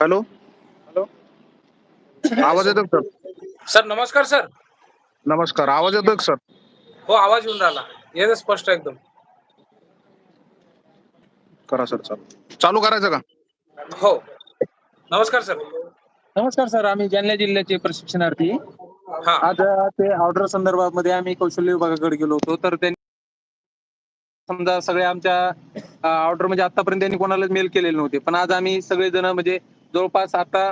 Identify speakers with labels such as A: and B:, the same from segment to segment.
A: Hello
B: hello
A: आवाज येतो sir
B: sir नमस्कार सर.
A: नमस्कार आवाज येतोय का सर?
B: हो आवाज येऊन राहिला. येतं स्पष्ट एकदम.
A: करा सर चालू. चालू करायचं का?
B: हो. नमस्कार सर.
C: नमस्कार सर. आम्ही जालना जिल्ह्याचे प्रशिक्षणार्थी. आज ते ऑर्डर संदर्भामध्ये आम्ही कौशल्य विभागाकडे गेलो होतो. तर त्यांनी समजा सगळ्या आमच्या ऑर्डर म्हणजे आतापर्यंत त्यांनी कोणालाच मेल केलेले नव्हते. पण आज आम्ही सगळेजण म्हणजे जवळपास आता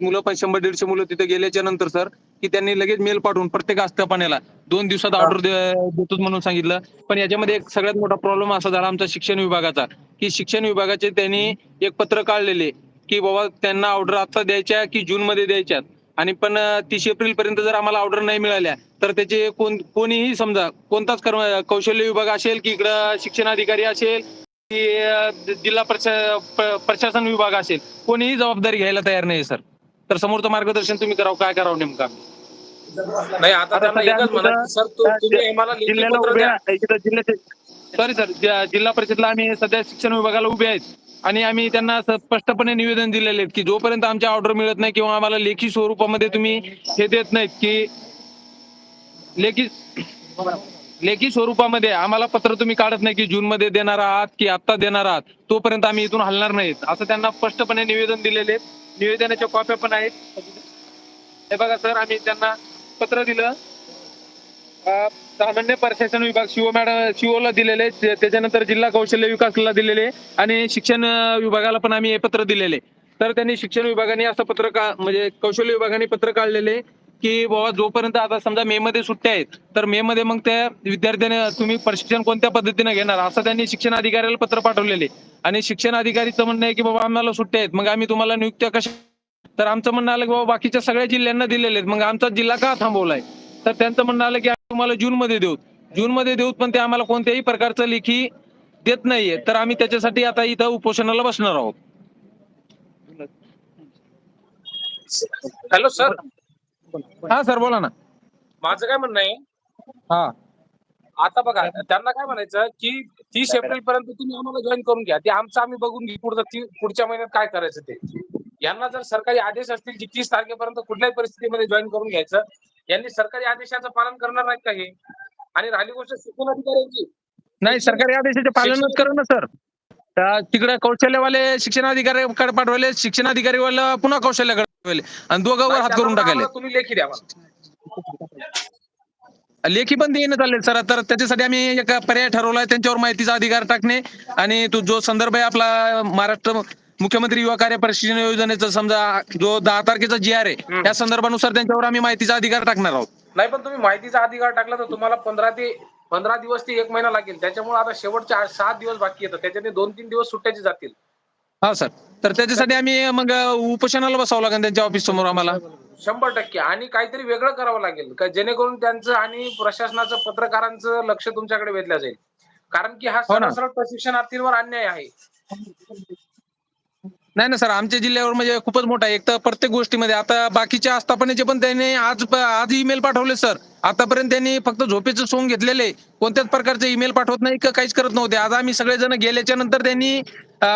C: मुलं पण शंभर दीडशे मुलं तिथे गेल्याच्यानंतर सर की त्यांनी लगेच मेल पाठवून प्रत्येक आस्थापनेला दोन दिवसात. ऑर्डर देतो म्हणून सांगितलं. पण याच्यामध्ये एक सगळ्यात मोठा प्रॉब्लेम असा झाला आमचा शिक्षण विभागाचा की शिक्षण विभागाचे त्यांनी एक पत्र काढलेले की बाबा त्यांना ऑर्डर आता द्यायच्या की जून मध्ये द्यायच्या आणि पण तीस एप्रिल पर्यंत जर आम्हाला ऑर्डर नाही मिळाल्या तर त्याचे कोण कोणीही समजा कोणताच कर्म कौशल्य विभाग असेल की इकडं शिक्षण अधिकारी असेल की जिल्हा प्रशा प्रशासन विभाग असेल कोणीही जबाबदारी घ्यायला तयार नाही सर. तर समोरचं मार्गदर्शन तुम्ही करावं काय करावं नेमका?
B: नाही आता
C: जिल्ह्याला उभे जिल्ह्याचे सॉरी सर ज- जिल्हा परिषदला आम्ही सध्या शिक्षण विभागाला उभे आहेत. आणि आम्ही त्यांना स्पष्टपणे निवेदन दिलेले आहेत की जोपर्यंत आमच्या ऑर्डर मिळत नाही किंवा आम्हाला लेखी स्वरूपामध्ये तुम्ही हे देत नाहीत की लेखी लेखी स्वरूपामध्ये आम्हाला पत्र तुम्ही काढत नाही की जून मध्ये देणार आहात की आत्ता देणार आहात तोपर्यंत आम्ही इथून हलणार नाहीत. असं त्यांना स्पष्टपणे निवेदन दिलेले आहेत. निवेदनाच्या कॉप्या पण आहेत. हे बघा सर आम्ही त्यांना पत्र दिलं. सामान्य प्रशासन विभाग शिव मॅडम शिवला दिलेले त्याच्यानंतर जिल्हा कौशल्य विकासला दिलेले आणि शिक्षण विभागाला पण आम्ही हे पत्र दिलेले. तर त्यांनी शिक्षण विभागाने असं पत्र का म्हणजे कौशल्य विभागाने पत्र काढलेले की बाबा जोपर्यंत आता समजा मे मध्ये सुट्ट्या आहेत तर मे मध्ये मग त्या विद्यार्थ्याने तुम्ही प्रशिक्षण कोणत्या पद्धतीने घेणार? असं त्यांनी शिक्षण अधिकाऱ्याला पत्र पाठवलेले. आणि शिक्षण अधिकारीचं म्हणणं आहे की बाबा आम्हाला सुट्ट्या आहेत मग आम्ही तुम्हाला नियुक्त्या कशा तर आमचं म्हणणं आलं की बाबा बाकीच्या सगळ्या जिल्ह्यांना दिलेले आहेत मग आमचा जिल्हा का थांबवलाय? तर त्यांचं म्हणणं आलं की तुम्हाला जून मध्ये देऊ. जून मध्ये देऊ पण ते आम्हाला कोणत्याही प्रकारचं लेखी देत नाहीये. तर आम्ही त्याच्यासाठी आता इथं उपोषणाला बसणार आहोत.
B: Hello sir.
C: हा सर बोला ना.
B: माझं काय म्हणणं आहे?
C: हा.
B: आता बघा त्यांना काय म्हणायचं की तीस एप्रिल पर्यंत तुम्ही आम्हाला जॉईन करून घ्या. ते आमचं आम्ही बघून घेऊ पुढचं पुढच्या महिन्यात काय करायचं ते. यांना जर सरकारी आदेश असतील की तीस तारखेपर्यंत कुठल्याही परिस्थितीमध्ये जॉईन करून घ्यायचं यांनी सरकारी आदेशाचं पालन करणार नाहीत का हे? आणि राहिली गोष्ट शिक्षण अधिकाऱ्यांची.
C: नाही सरकारी आदेशाचे पालनच करा ना सर. तिकडे कौशल्यवाले शिक्षण अधिकाऱ्याकडे पाठवले शिक्षण अधिकारीवाला पुन्हा कौशल्याकडे पाठवले आणि दोघांवर हात करून टाकायले
B: आम्हाला तुम्ही लेखी द्या.
C: लेखी पण देणं चालले सर. तर त्याच्यासाठी आम्ही एक पर्याय ठरवलाय त्यांच्यावर माहितीचा अधिकार टाकणे आणि तो जो संदर्भ आहे आपला महाराष्ट्र मुख्यमंत्री युवा कार्य प्रशिक्षण योजनेचा समजा जो दहा तारखेचा जी आर आहे. त्या संदर्भानुसार त्यांच्यावर आम्ही माहितीचा अधिकार टाकणार आहोत.
B: नाही पण तुम्ही माहितीचा अधिकार टाकला तर तुम्हाला पंधरा ते पंधरा दिवस ते एक महिना लागेल. त्याच्यामुळे आता शेवटचे सात दिवस बाकी येतात त्याच्याने दोन तीन दिवस सुट्ट्याचे जातील.
C: हा सर. तर त्याच्यासाठी आम्ही मग उपोषणाला बसावं लागेल त्यांच्या ऑफिस समोर आम्हाला.
B: शंभर टक्के. आणि काहीतरी वेगळं करावं लागेल. का जेणेकरून त्यांचं आणि प्रशासनाचं पत्रकारांचं लक्ष तुमच्याकडे वेधलं जाईल. कारण की हा
C: हो
B: सरळ प्रशिक्षणार्थींवर अन्याय आहे.
C: नाही ना सर आमच्या जिल्ह्यावर म्हणजे खूपच मोठा आहे. एक तर प्रत्येक गोष्टीमध्ये आता बाकीच्या आस्थापनेचे पण त्यांनी आज आज ईमेल पाठवले सर आतापर्यंत त्यांनी फक्त झोपेचं सोंग घेतलेले कोणत्याच प्रकारचे ईमेल पाठवत नाही का काहीच करत नव्हते. आज आम्ही सगळेजण गेल्याच्यानंतर त्यांनी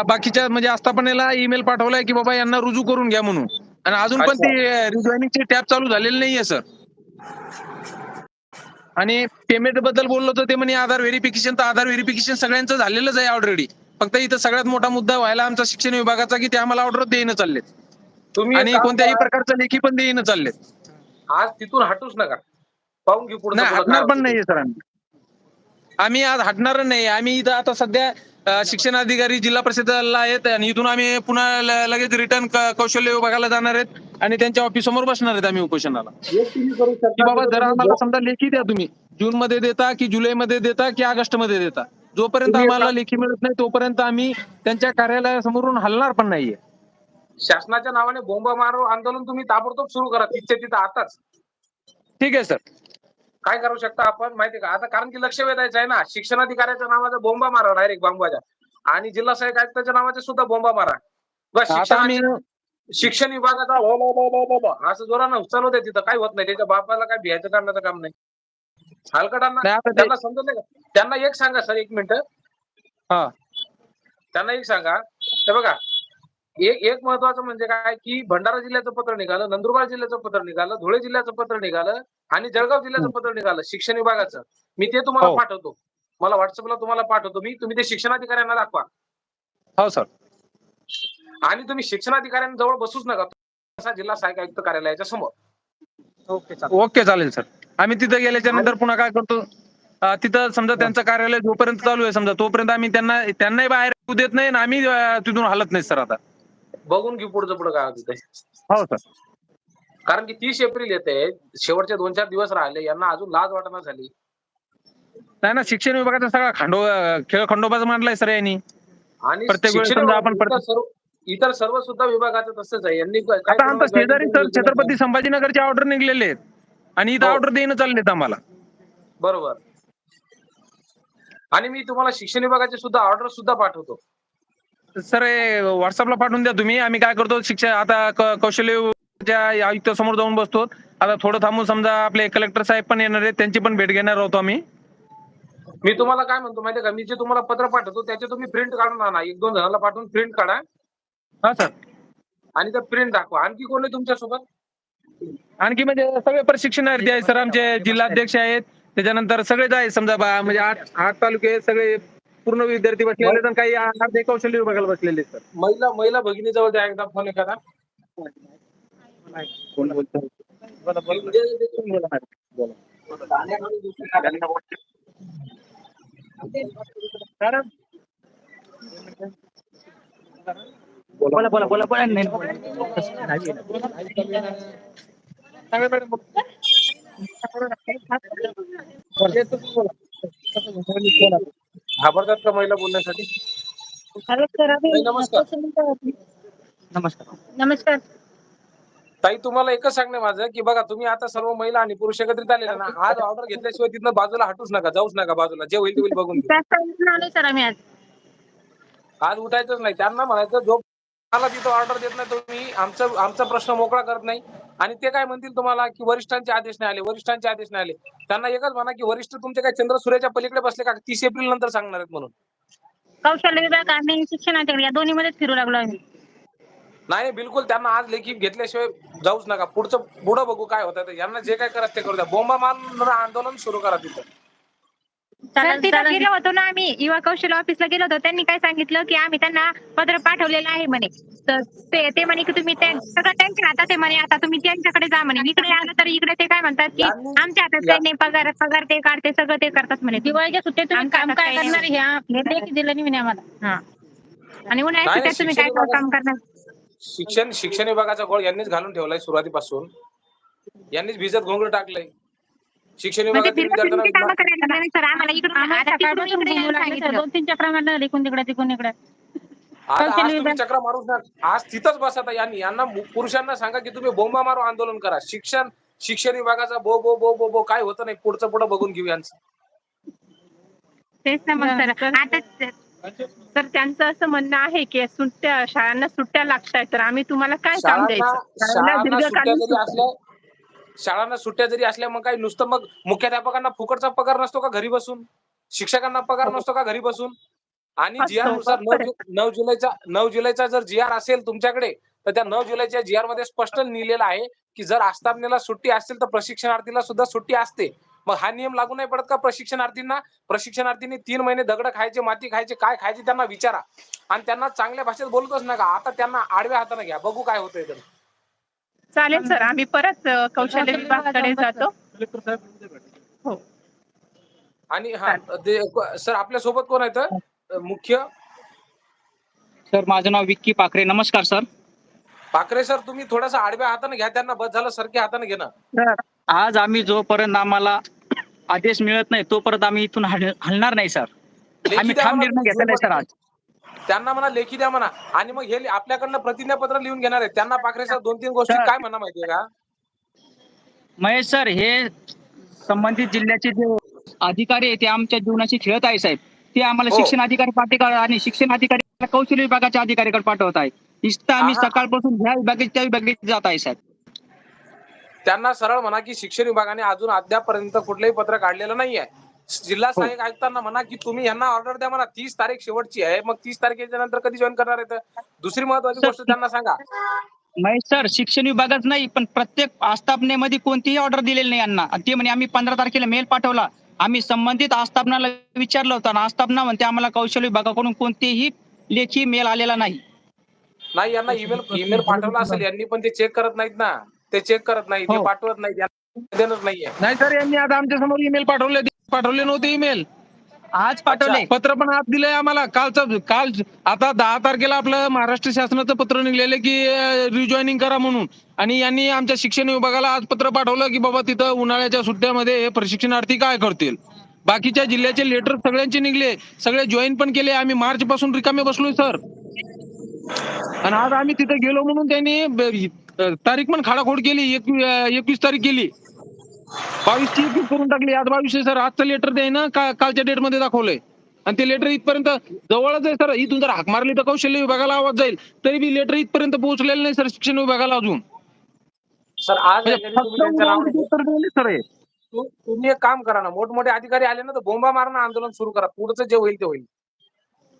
C: बाकीच्या म्हणजे आस्थापनेला ईमेल पाठवलाय की बाबा यांना रुजू करून घ्या म्हणून. आणि अजून पण. ते रिजॉईनिंगचे टॅब चालू झालेले नाहीये सर. आणि पेमेंटबद्दल बोललो तर ते म्हणे आधार व्हेरिफिकेशन तर आधार व्हेरिफिकेशन सगळ्यांचं झालेलंच आहे ऑलरेडी फक्त इथं सगळ्यात मोठा मुद्दा व्हायला आमचा शिक्षण विभागाचा की ते आम्हाला ऑर्डर देणं चाललेत.
B: तुम्ही
C: आणि कोणत्याही
B: करा,
C: प्रकारचं लेखी पण देणं चाललेत.
B: आज तिथून हटूच नका. पाहून घेऊ पुढे
C: नाही हटणार पण नाहीये सर आम्ही. आम्ही आज हटणार नाही आम्ही इथं आता सध्या अं, शिक्षण अधिकारी जिल्हा परिषदेला आहेत आणि इथून आम्ही पुन्हा ल- लगेच रिटर्न कौशल्य विभागाला जाणार आहेत आणि त्यांच्या ऑफिस समोर बसणार आहेत आम्ही उपोषणाला. की बाबा जर आम्हाला समजा लेखी द्या तुम्ही. जून मध्ये देता की जुलै मध्ये देता की ऑगस्टमध्ये देता? जोपर्यंत आम्हाला लेखी मिळत नाही तोपर्यंत आम्ही त्यांच्या कार्यालयासमोरून हलणार पण नाहीये.
B: शासनाच्या नावाने बोंबा मारो आंदोलन तुम्ही ताबडतोब सुरू करा तिथच्या तिथं आताच.
C: ठीक आहे सर.
B: काय करू शकता आपण? माहिती का? आता कारण की लक्ष वेधायचं आहे ना. शिक्षणाधिकाऱ्याच्या नावाचा बोंबा मारा डायरेक्ट बांबवाजा आणि जिल्हा सहाय्यक आयुक्ताच्या नावाचे सुद्धा बोंबा मारा. बस
C: आता आम्ही
B: शिक्षणाची शिक्षण विभागाचा हो, हो, हो, हो, हो, हो, असं जोरानं चालू दे तिथं. काय होत नाही. त्याच्या बापाला काय भियायचं करण्याचं काम नाही. हलकटांना त्यांना समजलं का त्यांना एक सांगा सर एक मिनिट.
C: हा.
B: त्यांना एक सांगा. हे बघा एक एक महत्वाचं म्हणजे काय की भंडारा जिल्ह्याचं पत्र निघालं नंदुरबार जिल्ह्याचं पत्र निघालं धुळे जिल्ह्याचं पत्र निघालं आणि जळगाव जिल्ह्याचं पत्र निघालं शिक्षण विभागाचं. मी ते तुम्हाला
C: हो.
B: पाठवतो. मला व्हॉट्सअपला तुम्हाला पाठवतो. मी तुम्ही ते शिक्षणाधिकाऱ्यांना दाखवा.
C: हो सर.
B: आणि तुम्ही शिक्षणाधिकाऱ्यांजवळ बसूच नका. असा जिल्हा सहाय्यक आयुक्त कार्यालयाच्या समोर.
C: ओके चालेल सर. आम्ही तिथं गेल्याच्यानंतर पुन्हा काय करतो? तिथं समजा त्यांचं कार्यालय जोपर्यंत चालू आहे समजा तोपर्यंत आम्ही त्यांना त्यांनाही बाहेर येऊ देत नाही आणि आम्ही तिथून हलत नाही सर आता.
B: बघून घेऊ पुढचं पुढं काय होतं ते.
C: हो सर.
B: कारण की तीस एप्रिल येते शेवटचे दोन चार दिवस राहिले यांना अजून लाज वाटणं झाली.
C: नाही ना शिक्षण विभागाचा सगळा खंडो खेळ खंडोबाचा मांडलाय सर यांनी.
B: आणि
C: प्रत्येक आपण
B: इतर सर्व सुद्धा विभागाचं तसंच आहे. यांनी
C: छत्रपती. संभाजीनगरचे ऑर्डर निघलेले आहेत. आणि इथं
B: हो.
C: ऑर्डर देणं चाललेत आम्हाला.
B: बरोबर. आणि मी तुम्हाला शिक्षण विभागाचे सुद्धा ऑर्डर सुद्धा पाठवतो.
C: सर व्हॉट्सअपला पाठवून द्या तुम्ही. आम्ही काय करतो शिक्षण आता क- कौशल्य आयुक्त समोर जाऊन बसतो. आता थोडं थांबून समजा आपले कलेक्टर साहेब पण येणार आहेत त्यांची पण भेट घेणार आहोत आम्ही.
B: मी तुम्हाला काय म्हणतो माहितीये का? मी जे तुम्हाला पत्र पाठवतो त्याचे तुम्ही प्रिंट काढून आणा. एक दोन जणांना पाठवून प्रिंट काढा.
C: हा सर.
B: आणि त्या प्रिंट दाखवा. आणखी कोणी तुमच्यासोबत
C: आणखी म्हणजे सगळे प्रशिक्षणार्थी आहेत सर आमचे जिल्हाध्यक्ष आहेत. त्याच्यानंतर सगळेच आहेत समजा बा- म्हणजे आठ आठ तालुके सगळे पूर्ण विद्यार्थी बसलेले आहेत आणि काही अर्धे कौशल्य विभागाला बसलेले आहेत सर.
B: महिला महिला भगिनीजवळ द्या एकदा फोन एखादा
C: कोण बोलतोय? मॅडम
D: बोला. बोला. बोला बोला नाही
C: सांगा मॅडम
B: घाबरतात का महिला बोलण्यासाठी? नमस्कार.
D: नमस्कार.
E: नमस्कार.
B: ताई तुम्हाला एकच सांगणं माझं की बघा तुम्ही आता सर्व महिला आणि पुरुष एकत्रित आलेले ना आज ऑर्डर घेतल्याशिवाय तिथनं बाजूला हटूच नका जाऊच नका बाजूला. जे होईल ते होईल बघून घेऊ.
E: जास्त आलोय सर आम्ही आज
B: आज उठायचंच नाही. त्यांना म्हणायचं जो मला तिथं ऑर्डर देत नाही तुम्ही आमचं आमचा प्रश्न मोकळा करत नाही. आणि ते काय म्हणतील तुम्हाला की वरिष्ठांचे आदेश नाही आले वरिष्ठांचे आदेश नाही आले. त्यांना एकच म्हणा की वरिष्ठ तुमचे काय चंद्र सूर्याच्या पलीकडे बसले का? तीस एप्रिल नंतर सांगणार आहेत म्हणून.
E: कौशल्य विभाग आणि शिक्षणाच्या या दोन्ही मध्येच फिरू लागलो आम्ही.
B: नाही बिलकुल त्यांना आज लेखी घेतल्याशिवाय जाऊच नका. पुढचं पुढं बघू काय होतं. यांना जे काय करत ते करू द्या. बोंबा मारून आंदोलन सुरू करा तिथं.
E: सर तिथं. गेलो होतो ना आम्ही. युवा कौशल्य ऑफिसला गेलो होतो. त्यांनी काय सांगितलं की आम्ही त्यांना पत्र पाठवलेलं आहे म्हणे. तर ते ते म्हणे की तुम्ही त्या- सगळं त्यांच्या हातात आहे म्हणे आता तुम्ही त्यांच्याकडे जा म्हणे. इकडे आलं तर इकडे ते काय म्हणतात की आमच्या हातात काही नाही. पगार पगार ते काढते सगळं ते करतात म्हणे
F: दिवाळीच्या सुट्टीत तुम्ही
E: आमच्या
F: काम
E: हातात
F: काय
E: काही
F: करणार लेखी दिलं नाही म्हणे आम्हाला.
E: हा. आणि उन्हाळ्यात
B: नाही,
E: सुट्ट्यात तुम्ही काय
B: शिक्षण
E: काम करणार?
B: शिक्षण शिक्षण विभागाचा गोळ यांनीच घालून ठेवलाय सुरुवातीपासून. यांनीच भिजत घोंगड टाकलंय. शिक्षण.
F: दोन तीन चक्रा इकडून तिकडे तिकडून इकडे.
B: चक्रा मारूच नका आज तिथंच बसा आता यांनी यांना पुरुषांना सांगा की तुम्ही बोंबा मारू आंदोलन करा. शिक्षण शिक्षण विभागाचा बो बो बो बो बो काय होतं नाही. पुढचं पुढं बघून घेऊ यांचं.
E: तेच ना मग सर.
F: सर-
E: आता
G: तर त्यांचं असं म्हणणं आहे की सुट्ट्या शाळांना सुट्ट्या लागतायत. तर आम्ही तुम्हाला काय काम
B: शाळांना सुट्ट्या जरी. असल्या मग काय नुसतं मग मुख्याध्यापकांना फुकटचा पगार नसतो का घरी बसून? शिक्षकांना पगार नसतो का घरी बसून? आणि जी आरनुसार नऊ नऊ जुलैचा नऊ जुलैचा जर जी आर असेल तुमच्याकडे तर त्या नऊ जुलैच्या जी आरमध्ये स्पष्ट लिहिलेलं आहे की जर आस्थापनेला सुट्टी असेल तर प्रशिक्षणार्थीला सुद्धा सुट्टी असते. मग हा नियम लागू नाही पडत का प्रशिक्षणार्थींना? प्रशिक्षणार्थींनी तीन महिने दगड खायचे माती खायचे काय खायचे त्यांना विचारा. आणि त्यांना चांगल्या भाषेत बोलतच नका. आता त्यांना आडव्या हाताने घ्या. बघू काय होतंय तर
G: चालेल सर आम्ही परत अ, कौशल्य विभागाकडे जातो. हो.
B: आणि हा ते सर आपल्यासोबत कोण आहेत मुख्य?
D: सर माझं नाव विक्की पाखरे. नमस्कार सर.
B: पाखरे सर तुम्ही थोडासा आडव्या हाताने घ्या त्यांना बस झालं सरकी हाताने घे ना.
D: आज आम्ही जोपर्यंत आम्हाला आदेश मिळत नाही तोपर्यंत आम्ही इथून हल- हलणार नाही सर. आम्ही ठाम निर्णय घेतलेला आहे सर आज.
B: त्यांना म्हणा लेखी द्या म्हणा. आणि मग हे आपल्याकडनं प्रतिज्ञापत्र लिहून घेणार आहे त्यांना पाखरे सर दोन तीन गोष्टी. काय म्हणा माहितीये का?
D: महेश सर हे संबंधित जिल्ह्याचे जे अधिकारी आहे ते आमच्या जीवनाशी खेळत आहे साहेब. ते आम्हाला
B: हो.
D: शिक्षण अधिकारी पाठीकडे आणि शिक्षण अधिकारी कौशल्य विभागाच्या अधिकारीकडे पाठवत आहे इथं आम्ही. सकाळपासून ह्या विभागात त्या विभागात जात आहे साहेब.
B: त्यांना सरळ म्हणा की शिक्षण विभागाने अजून अद्यापर्यंत कुठलंही पत्र काढलेलं नाहीये. जिल्हा सहाय्यक आयुक्तांना म्हणा की तुम्ही यांना ऑर्डर द्या म्हणा. तीस तारीख शेवटची आहे. मग तीस तारखेच्या नंतर कधी जॉईन करणार आहेत दुसरी महत्वाची
D: सर,
B: गोष्ट त्यांना सांगा.
D: महेश सर शिक्षण विभागच नाही पण प्रत्येक आस्थापनेमध्ये कोणतीही ऑर्डर दिलेली नाही यांना. ते म्हणे आम्ही पंधरा तारखेला मेल पाठवला. आम्ही संबंधित आस्थापनाला विचारलं होतं आस्थापना म्हणते आम्हाला कौशल्य विभागाकडून कोणतेही लेखी मेल आलेला नाही.
B: नाही यांना ईमेल ईमेल पाठवला असेल. यांनी पण ते चेक करत नाहीत ना. ते चेक करत नाही ते
C: हो.
B: पाठवत नाहीत. नाहीये.
C: नाही सर यांनी आता आमच्यासमोर ईमेल पाठवले पाठवले नव्हते ईमेल
D: आज पाठवले.
C: पत्र पण आज दिलंय आम्हाला. कालचं काल आता दहा तारखेला आपलं महाराष्ट्र शासनाचं पत्र निघलेलं की रिजॉईनिंग करा म्हणून. आणि यांनी आमच्या शिक्षण विभागाला आज पत्र पाठवलं की बाबा तिथं उन्हाळ्याच्या सुट्ट्यामध्ये हे प्रशिक्षणार्थी काय करतील? बाकीच्या जिल्ह्याचे लेटर सगळ्यांचे निघले. सगळे जॉईन पण केले. आम्ही मार्च पासून रिकामे बसलोय सर. आणि आज आम्ही तिथे गेलो म्हणून त्यांनी तारीख पण खाडाखोड केली. एकवी- एकवीस तारीख केली. बावीस ची एकवीस करून टाकली. आज बावीस सर आजचं लेटर द्याय ना का कालच्या डेटमध्ये दाखवलंय. आणि ते लेटर इथपर्यंत जवळच आहे सर. इथून जर हाक मारली तर कौशल्य विभागाला आवाज जाईल. तरी बी लेटर इथपर्यंत पोहोचलेलं नाही सर शिक्षण विभागाला अजून.
B: सर आज
C: म्हणजे सर हे.
B: तु- तुम्ही एक काम करा ना मोठमोठे अधिकारी आले ना तर बोंबा मारणं आंदोलन सुरू करा. पुढचं जे होईल ते होईल.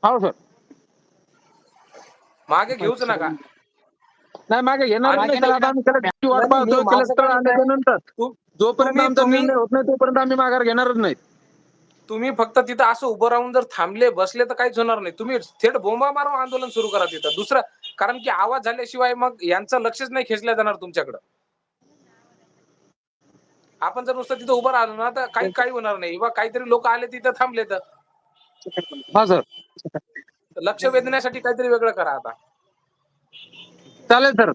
C: हो सर.
B: मागे घेऊच नका.
C: नाही मागे
B: मागे
C: नाही सर आता आम्ही कलेक्टरची वाट पाहतोय
B: नाही, माझं
C: कलेक्टर
B: काय
C: आल्याच्यानंतर.
B: तु-
C: जोपर्यंत
B: तुम्ही-
C: आमचा
B: तुम्ही-
C: निर्णय होत नाही तोपर्यंत आम्ही माघार घेणारच नाही.
B: तुम्ही फक्त तिथं असं उभं राहून जर थांबले बसले तर काहीच होणार नाही. तुम्ही थेट बोंबा मारून आंदोलन सुरू करा तिथं. दुसरं कारण की आवाज झाल्याशिवाय मग यांचं लक्षच नाही खेचलं जाणार तुमच्याकडं. आपण जर नुसतं तिथं उभं राहिलो ना तर काही काही होणार नाही. किंवा काहीतरी लोक आले तिथं थांबले तर.
C: हा सर.
B: लक्ष वेधण्यासाठी काहीतरी वेगळं करा आता.
C: चालेल सर.